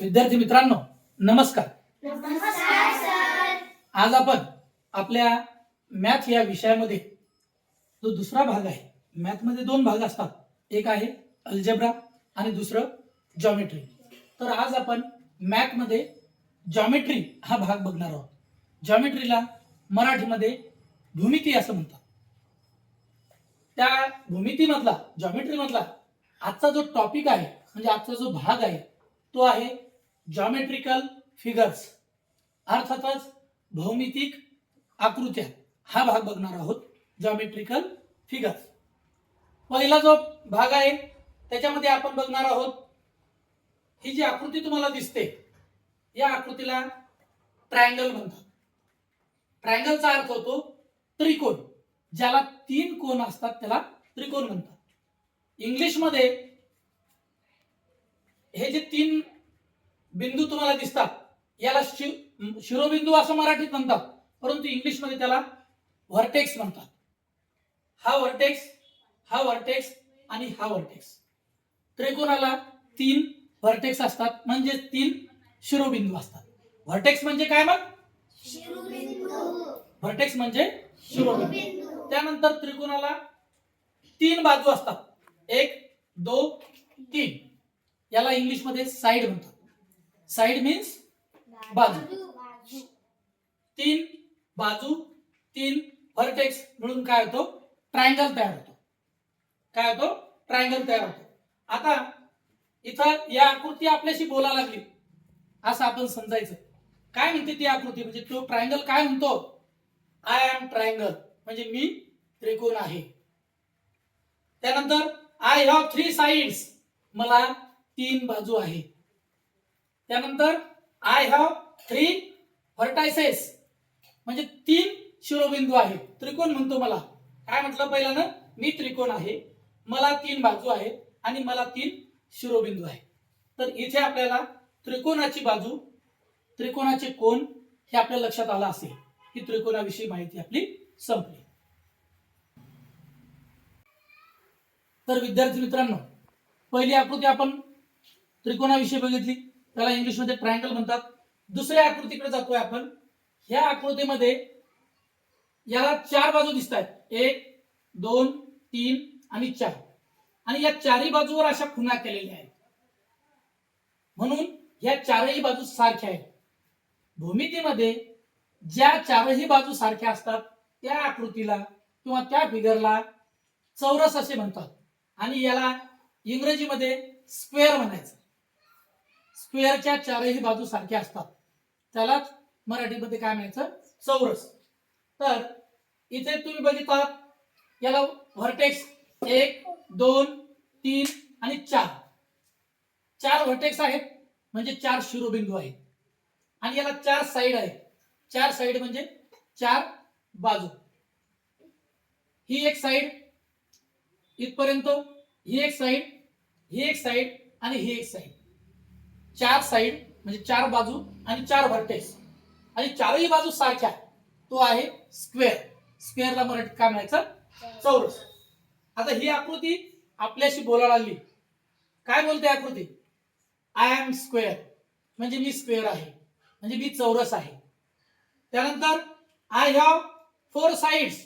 विद्यार्थी मित्रांनो नमस्कार. आज आपण आपल्या मॅथ या विषयामध्ये जो दुसरा भाग आहे मॅथमध्ये दोन भाग असतात. एक आहे अल्जेब्रा आणि दुसरं जॉमेट्री तर आज आपण मॅथमध्ये जॉमेट्री हा भाग बघणार आहोत. जॉमेट्रीला मराठीमध्ये भूमिती असं म्हणतात. त्या भूमितीमधला जॉमेट्री मधला आजचा जो टॉपिक आहे म्हणजे आजचा जो भाग आहे तो आहे जॉमेट्रिकल फिगर्स अर्थातच भौमितिक आकृत्या. हा भाग बघणार आहोत जॉमेट्रिकल फिगर्स पहिला जो भाग आहे त्याच्यामध्ये आपण बघणार आहोत ही जी आकृती तुम्हाला दिसते या आकृतीला ट्रायंगल म्हणतात. ट्रायंगलचा अर्थ होतो त्रिकोण ज्याला तीन कोण असतात त्याला त्रिकोण म्हणतात. इंग्लिशमध्ये हे जे तीन बिंदू तुम्हाला दिसतात. याला शि- शिरोबिंदू असं मराठीत म्हणतात परंतु इंग्लिशमध्ये त्याला व्हर्टेक्स म्हणतात. हा व्हर्टेक्स हा व्हर्टेक्स आणि हा व्हर्टेक्स. त्रिकोणाला तीन व्हर्टेक्स असतात म्हणजे तीन शिरोबिंदू असतात. व्हर्टेक्स म्हणजे काय मग? व्हर्टेक्स म्हणजे शिरोबिंदू. त्यानंतर त्रिकोणाला तीन बाजू असतात. एक दोन तीन. याला इंग्लिशमध्ये साइड म्हणतात. साइड मीन्स बाजू. तीन बाजू तीन व्हर्टेक्स मिळून काय होतो? ट्रायंगल तयार होतो. काय होतो? ट्रायंगल तयार होतो. आता इथं या आकृती आपल्याशी बोला लागली. असं आपण समजायचं. काय म्हणते ती आकृती? म्हणजे तो ट्रायंगल काय म्हणतो? आय एम ट्रायंगल म्हणजे मी त्रिकोण आहे. त्यानंतर आय हॅव थ्री साइड्स मला तीन बाजू आहे. त्यानंतर आय हॅव थ्री व्हर्टायसेस म्हणजे तीन शिरोबिंदू आहेत त्रिकोण म्हणतो मला. काय म्हटलं पहिल्यानं? मी त्रिकोण आहे मला तीन बाजू आहेत आणि मला तीन शिरोबिंदू आहे तर इथे आपल्याला त्रिकोणाची बाजू त्रिकोणाचे कोण हे आपल्या लक्षात आलं असेल. ही त्रिकोणाविषयी माहिती आपली संपली. तर विद्यार्थी मित्रांनो पहिली आकृती आपण त्रिकोणाविषयी बघितली. त्याला इंग्लिशमध्ये ट्रायंगल म्हणतात. दुसऱ्या आकृतीकडे जातोय आपण. ह्या आकृतीमध्ये याला चार बाजू दिसत आहेत एक दोन तीन आणि चार. आणि या चारही बाजूवर अशा खुणा केलेल्या आहेत. म्हणून या चारही बाजू सारख्या आहेत. भूमितीमध्ये ज्या चारही बाजू सारख्या असतात त्या आकृतीला किंवा त्या फिगरला चौरस असे म्हणतात. आणि याला इंग्रजीमध्ये स्क्वेअर म्हणायचं. स्क्वेअरच्या चारही बाजू सारख्या असतात. त्यालाच मराठीमध्ये काय म्हणायचं? चौरस. तर इथे तुम्ही बघितलात याला व्हर्टेक्स एक दोन तीन आणि चार. चार व्हर्टेक्स आहेत म्हणजे चार शिरोबिंदू आहेत. आणि याला चार साइड आहेत. चार साइड म्हणजे चार बाजू. ही एक साइड इथपर्यंत ही एक साइड ही एक साइड आणि ही एक साईड चार साइड म्हणजे चार बाजू आणि चार व्हर्टेक्स आणि चारही बाजू सारख्या तो आहे स्क्वेअर स्क्वेअरला मराठीत काय म्हणायचं? चौरस. आता ही आकृती आपल्याशी बोलायला लागली. काय बोलते आकृती? आय एम स्क्वेअर म्हणजे मी स्क्वेअर आहे. म्हणजे मी चौरस आहे. त्यानंतर आय हॅव फोर साइड्स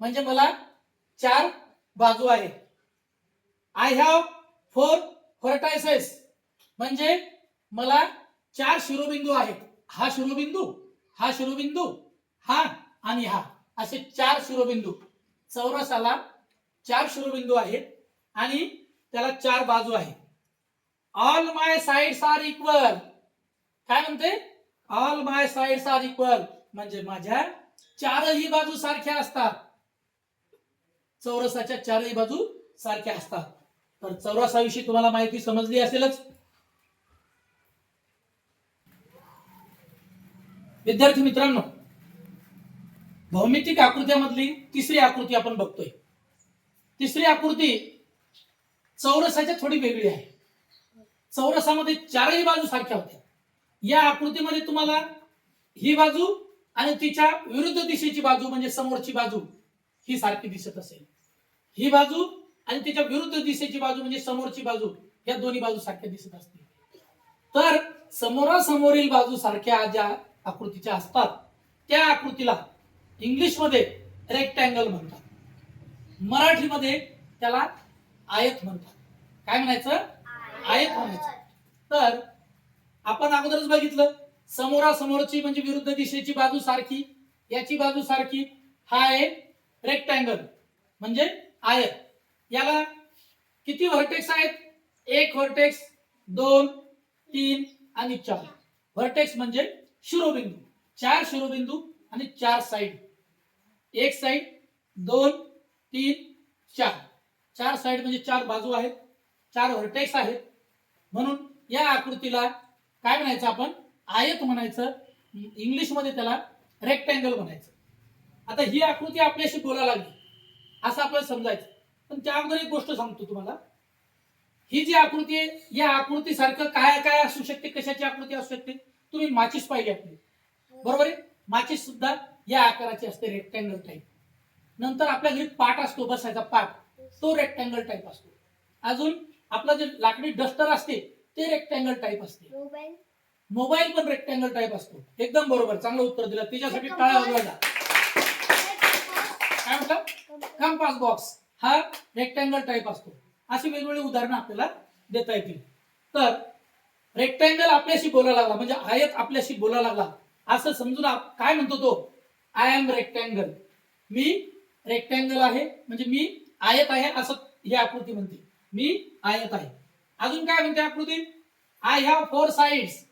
म्हणजे मला चार बाजू आहेत. आय हॅव फोर फर्टायसेस म्हणजे मला चार शिरोबिंदू आहेत. हा शिरोबिंदू हा शिरोबिंदू हा आणि हा. असे चार शिरोबिंदू. चौरसाला चार शिरोबिंदू आहेत आणि त्याला चार बाजू आहेत. All my sides are equal काय म्हणते? All my sides are equal म्हणजे माझ्या चारही बाजू सारख्या असतात. चौरसाच्या चारही बाजू सारख्या असतात. तर चौरसाविषयी तुम्हाला माहिती समजली असेलच. विद्यार्थी मित्रांनो भौमितिक आकृत्यामधली तिसरी आकृती आपण बघतोय. तिसरी आकृती चौरसाच्या थोडी वेगळी आहे. चौरसामध्ये चारही बाजू सारख्या होत्या. या आकृतीमध्ये तुम्हाला ही बाजू आणि तिच्या विरुद्ध दिशेची बाजू म्हणजे समोरची बाजू ही सारखी दिसत असेल. ही बाजू आणि तिच्या विरुद्ध दिशेची बाजू म्हणजे समोरची बाजू या दोन्ही बाजू सारख्या दिसत असतील. तर समोरासमोरील बाजू सारख्या ज्या आकृतीच्या असतात त्या आकृतीला इंग्लिशमध्ये रेक्टँगल म्हणतात. मराठीमध्ये त्याला आयत म्हणतात. काय म्हणायचं? आयत म्हणायचं. तर आपण अगोदरच बघितलं समोरासमोरची म्हणजे विरुद्ध दिशेची बाजू सारखी याची बाजू सारखी हा आहे रेक्टँगल म्हणजे आयत. याला किती व्हर्टेक्स आहेत? एक व्हर्टेक्स दोन तीन आणि चार. व्हर्टेक्स म्हणजे शिरोबिंदू. चार शिरोबिंदू आणि चार साईड एक साईड दोन तीन चार. चार साईड म्हणजे चार बाजू आहेत. चार व्हर्टेक्स आहेत. म्हणून या आकृतीला काय म्हणायचं आपण? आयत म्हणायचं. इंग्लिशमध्ये त्याला रेक्टँगल म्हणायचं. आता ही आकृती आपल्याशी बोलायला लागली. असं आपल्याला समजायचं. पण त्या अगोदर एक गोष्ट सांगतो तुम्हाला. ही जी आकृती आहे या आकृतीसारखं काय काय असू शकते? कशाची आकृती असू शकते? तुम्ही माचीस पाहिली आपली. बरोबर आहे? माचीस सुद्धा या आकाराची असते रेक्टँगल टाईप नंतर आपल्या घरी पाट असतो बसायचा पाट तो रेक्टँगल टाईप असतो. अजून आपलं जे लाकडी डस्टर असते ते रेक्टँगल टाईप असते. मोबाईल. पण रेक्टँगल टाईप असतो. एकदम बरोबर. चांगलं उत्तर दिलं. त्याच्यासाठी वाजवायला काय म्हटलं? कंपास बॉक्स हा रेक्टँगल टाईप असतो. अशी वेगवेगळी उदाहरणं आपल्याला देता येतील. तर रेक्टँगल आपल्याशी बोलायला लागला म्हणजे आयत आपल्याशी बोलायला लागला. असं समजून काय म्हणतो तो? आय एम रेक्टँगल मी रेक्टँगल आहे म्हणजे मी आयत आहे असं ही आकृती म्हणते. मी आयत आहे. अजून काय म्हणते आकृती? I have four sides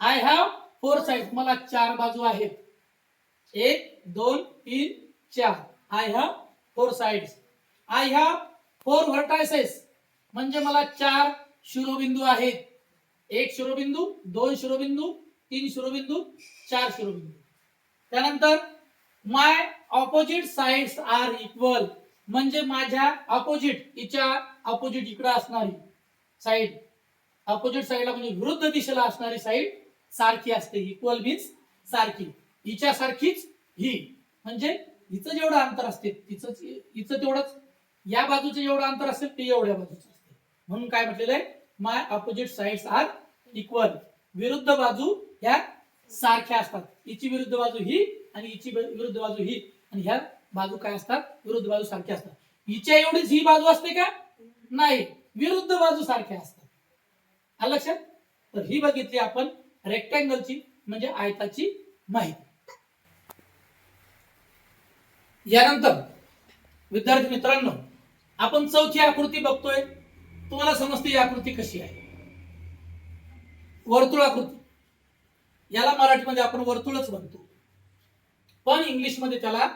I have four sides मला चार बाजू आहेत. एक दोन तीन चार. I have four sides I have four vertices म्हणजे मला चार शिरोबिंदू आहेत. एक शिरोबिंदू दोन शिरोबिंदू तीन शिरोबिंदू चार शिरोबिंदू. त्यानंतर my opposite sides are equal म्हणजे माझ्या ऑपोजिट हिच्या ऑपोजिट इकडे असणारी साइड ऑपोजिट साईडला म्हणजे विरुद्ध दिशेला असणारी साईड सारखी असते. इक्वल मीन्स सारखी. हिच्या सारखीच ही. म्हणजे हिचं जेवढं अंतर असते तिचं हिचं तेवढंच या बाजूचं जेवढं अंतर असेल ते एवढ्या बाजूचं असते. म्हणून काय म्हटलेलं आहे? My opposite sides are equal विरुद्ध बाजू ह्या सारख्या असतात. हिची विरुद्ध बाजू ही आणि हिची विरुद्ध बाजू ही. आणि ह्या बाजू काय असतात? विरुद्ध बाजू सारख्या असतात. हिच्या एवढीच ही बाजू असते का? नाही. विरुद्ध बाजू सारख्या असतात. आलं लक्षात? तर ही बघितली आपण रेक्टँगलची म्हणजे आयताची माहिती. यानंतर विद्यार्थी मित्रांनो आपण चौथी आकृती बघतोय. तुम्हाला समजते ही आकृती कशी आहे. वर्तुळाकृती याला मराठीमध्ये आपण वर्तुळच म्हणतो. पण इंग्लिशमध्ये त्याला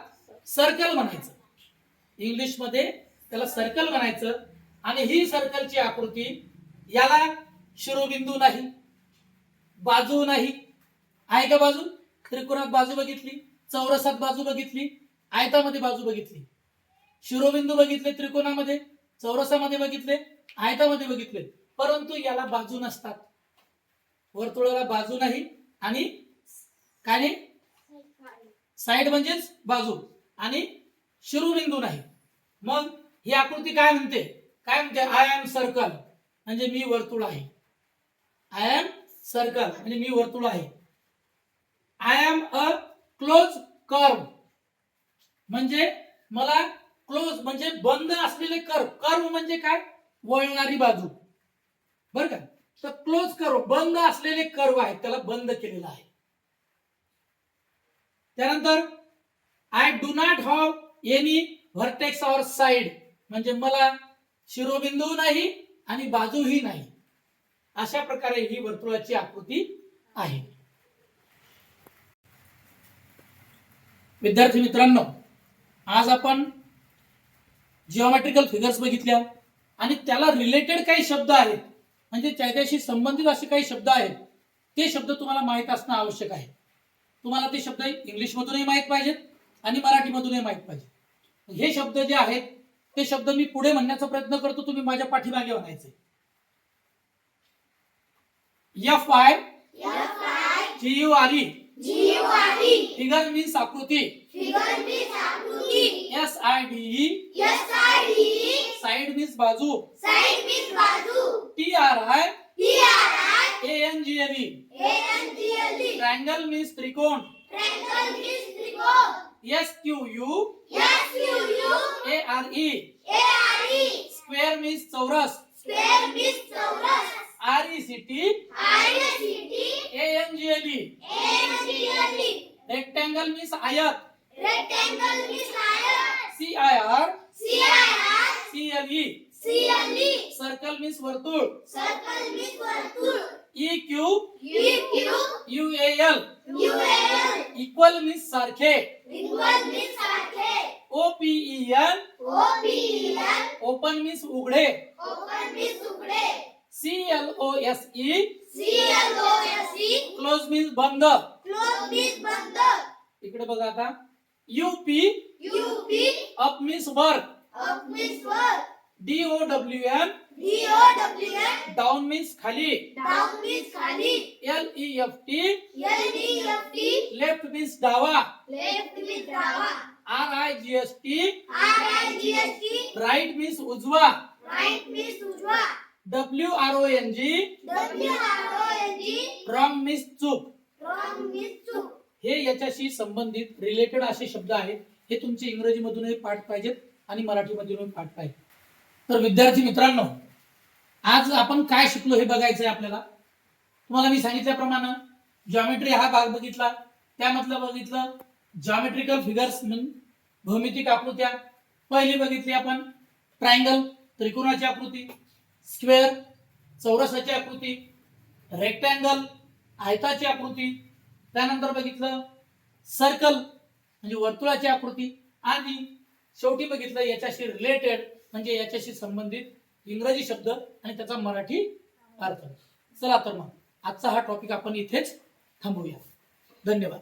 सर्कल म्हणायचं. इंग्लिशमध्ये त्याला सर्कल म्हणायचं. आणि ही सर्कलची आकृती याला शिरोबिंदू नाही बाजू नाही. आहे का बाजू? त्रिकोणात बाजू बघितली चौरसात बाजू बघितली आयतामध्ये बाजू बघितली. शिरोबिंदू बघितले त्रिकोणामध्ये चौरसामध्ये बघितले आयतामध्ये बघितले. परंतु याला बाजू नसतात. वर्तुळाला बाजू नाही आणि काय साईड साइड म्हणजेच बाजू आणि शिरोबिंदू नाही. मग ही आकृती काय म्हणते? काय म्हणते? आय एम सर्कल म्हणजे मी वर्तुळ आहे. आय एम सर्कल म्हणजे मी वर्तुळ आहे. I am a close curve म्हणजे मला क्लोज म्हणजे बंद असलेले कर्व कर्व म्हणजे काय? वळणारी बाजू. बर का? तर क्लोज कर्व बंद असलेले कर्व आहेत त्याला बंद केलेला आहे. त्यानंतर I do not have any vertex or side म्हणजे मला शिरोबिंदू नाही आणि बाजूही नाही. अशा प्रकारे ही वर्तुळाची आकृती आहे. विद्यार्थी मित्रांनो आज आपण जिओमेट्रिकल फिगर्स बघितल्या. आणि त्याला रिलेटेड काही शब्द आहेत. म्हणजे त्याच्याशी संबंधित असे काही शब्द आहेत. ते शब्द तुम्हाला माहीत असणं आवश्यक आहे. तुम्हाला ते शब्द इंग्लिशमधूनही माहीत पाहिजेत आणि मराठीमधूनही माहीत पाहिजे हे शब्द जे आहेत ते शब्द मी पुढे म्हणण्याचा प्रयत्न करतो तुम्ही माझ्या पाठीमागे म्हणायचे. F I G U R E figure means आकृती S I D S I D side means बाजू. साइड मीन्स बाजू. T R I T R I A N G L E A N G L E triangle means त्रिकोण triangle means त्रिकोण S Q U S U U A R E A R E square means चौरस. Square means चौरस. R E C T A N G L E A N E rectangle means आयत rectangle means आयत C I R C I R C L E C L E circle means वर्तुळ circle means वर्तुळ E Q U Q U A L U L equal means सारखे equal means सारखे O P E N O P L open means उघडे open means उघडे C L O S E C L O S E close means बंद. Close means बंद. इकडे बघा आता. U P U P up means वर up means वर D O W N D O W N down means खाली. Down means खाली. L E F T L F T left means डावा. Left means डावा. R I G S T R I G S T right means उजवा. Right means उजवा. W R O N G W R O N G wrong means चूक हे याच्याशी संबंधित related असे शब्द आहेत. हे तुमचे इंग्रजीमधूनही पाठ पाहिजेत आणि मराठीमधूनही पाठ पाहिजे तर विद्यार्थी मित्रांनो आज आपण काय शिकलो हे बघायचंय आपल्याला? तुम्हाला मी सांगितल्याप्रमाणे जॉमेट्री हा भाग बघितला. त्यामधलं बघितलं जॉमेट्रिकल फिगर्स भौमितिक आकृत्या. पहिली बघितली आपण ट्रायंगल त्रिकोणाची आकृती. स्क्वेअर चौरसाची आकृती रेक्टँगल आयताची आकृती त्यानंतर बघितलं सर्कल म्हणजे वर्तुळाची आकृती आणि शेवटी बघितलं याच्याशी रिलेटेड म्हणजे याच्याशी संबंधित इंग्रजी शब्द आणि त्याचा मराठी अर्थ. चला तर मग आजचा हा टॉपिक आपण इथेच थांबवूया. धन्यवाद.